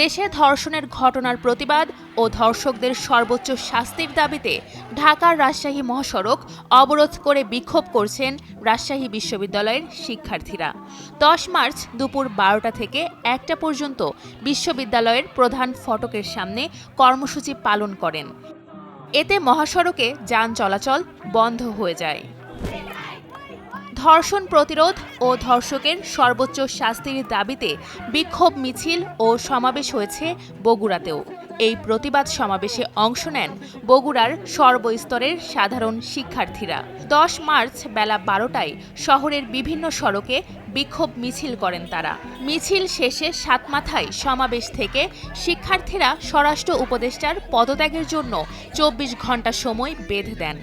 দেশে ধর্ষণের ঘটনার প্রতিবাদ ও ধর্ষকদের সর্বোচ্চ শাস্তির দাবিতে ঢাকার রাজশাহী মহাসড়ক অবরোধ করে বিক্ষোভ করছেন রাজশাহী বিশ্ববিদ্যালয়ের শিক্ষার্থীরা। দশ মার্চ দুপুর বারোটা থেকে একটা পর্যন্ত বিশ্ববিদ্যালয়ের প্রধান ফটকের সামনে কর্মসূচি পালন করেন। এতে মহাসড়কে যান চলাচল বন্ধ হয়ে যায়। ধর্ষণ প্রতিরোধ ও ধর্ষকের সর্বোচ্চ শাস্তির দাবিতে বিক্ষোভ মিছিল ও সমাবেশ হয়েছে বগুড়াতেও। এই প্রতিবাদ সমাবেশে অংশ নেন বগুড়ার সর্বস্তরের সাধারণ শিক্ষার্থীরা। দশ মার্চ বেলা বারোটায় শহরের বিভিন্ন সড়কে বিক্ষোভ মিছিল করেন তারা। মিছিল শেষে সাতমাথায় সমাবেশ থেকে শিক্ষার্থীরা স্বরাষ্ট্র উপদেষ্টার পদত্যাগের জন্য চব্বিশ ঘণ্টা সময় বেঁধে দেন।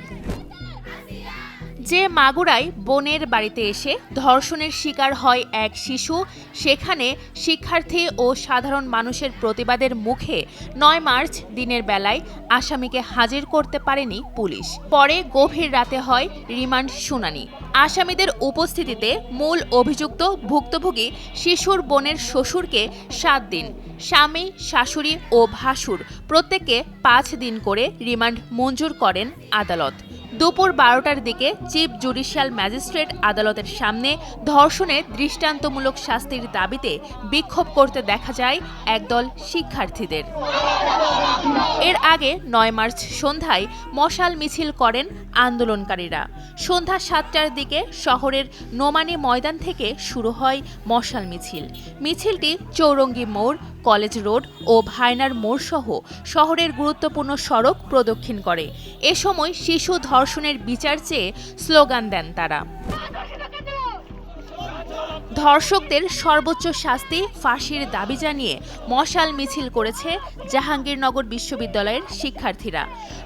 যে মাগুরায় বোনের বাড়িতে এসে ধর্ষণের শিকার হয় এক শিশু, সেখানে শিক্ষার্থী ও সাধারণ মানুষের প্রতিবাদের মুখে নয় মার্চ দিনের বেলায় আসামিকে হাজির করতে পারেনি পুলিশ। পরে গভীর রাতে হয় রিমান্ড শুনানি। আসামিদের উপস্থিতিতে মূল অভিযুক্ত ভুক্তভোগী শিশুর বোনের শ্বশুরকে সাত দিন, স্বামী, শাশুড়ি ও ভাসুর প্রত্যেককে পাঁচ দিন করে রিমান্ড মঞ্জুর করেন আদালত। দুপুর বারোটার দিকে চিফ জুডিশিয়াল ম্যাজিস্ট্রেট আদালতের সামনে ধর্ষণের দৃষ্টান্তমূলক শাস্তির দাবিতে বিক্ষোভ করতে দেখা যায় একদল শিক্ষার্থীদের। এর আগে নয় মার্চ সন্ধ্যায় মশাল মিছিল করেন আন্দোলনকারীরা। সন্ধ্যা সাতটার দিকে শহরের নোমানি ময়দান থেকে শুরু হয় মশাল মিছিল। মিছিলটি চৌরঙ্গি মোড় কলেজ রোড ও ভাইনার মোড় সহ শহরের গুরুত্বপূর্ণ সড়ক প্রদক্ষিণ করে। এ সময় শিশু ধর্ষণের বিচার চেয়ে স্লোগান দেন তারা। ধর্ষকদের সর্বোচ্চ শাস্তি ফাঁসির দাবি জানিয়ে মশাল মিছিল করেছে জাহাঙ্গীরনগর বিশ্ববিদ্যালয়ের শিক্ষার্থীরা।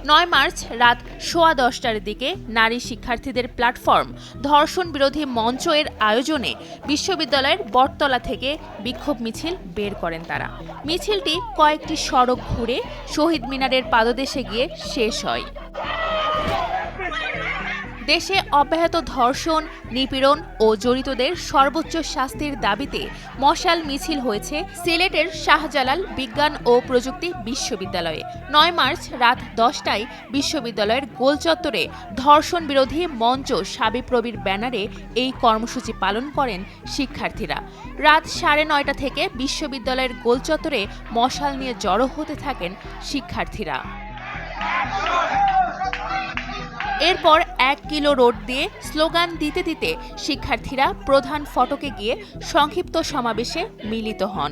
নয় মার্চ রাত সোয়া দশটার দিকে নারী শিক্ষার্থীদের প্ল্যাটফর্ম ধর্ষণ বিরোধী মঞ্চ এর আয়োজনে বিশ্ববিদ্যালয়ের বটতলা থেকে বিক্ষোভ মিছিল বের করেন তারা। মিছিলটি কয়েকটি সড়ক ঘুরে শহীদ মিনারের পাদদেশে গিয়ে শেষ হয়। দেশে অব্যাহত ধর্ষণ, নিপীড়ন ও জড়িতদের সর্বোচ্চ শাস্তির দাবিতে মশাল মিছিল হয়েছে সিলেটের শাহজালাল বিজ্ঞান ও প্রযুক্তি বিশ্ববিদ্যালয়ে। নয় মার্চ রাত দশটায় বিশ্ববিদ্যালয়ের গোলচত্বরে ধর্ষণ বিরোধী মঞ্চ সাবিপ্রবির ব্যানারে এই কর্মসূচি পালন করেন শিক্ষার্থীরা। রাত সাড়ে নয়টা থেকে বিশ্ববিদ্যালয়ের গোলচত্বরে মশাল নিয়ে জড়ো হতে থাকেন শিক্ষার্থীরা। এরপর এক কিলো রোড দিয়ে স্লোগান দিতে দিতে শিক্ষার্থীরা প্রধান ফটকে গিয়ে সংক্ষিপ্ত সমাবেশে মিলিত হন।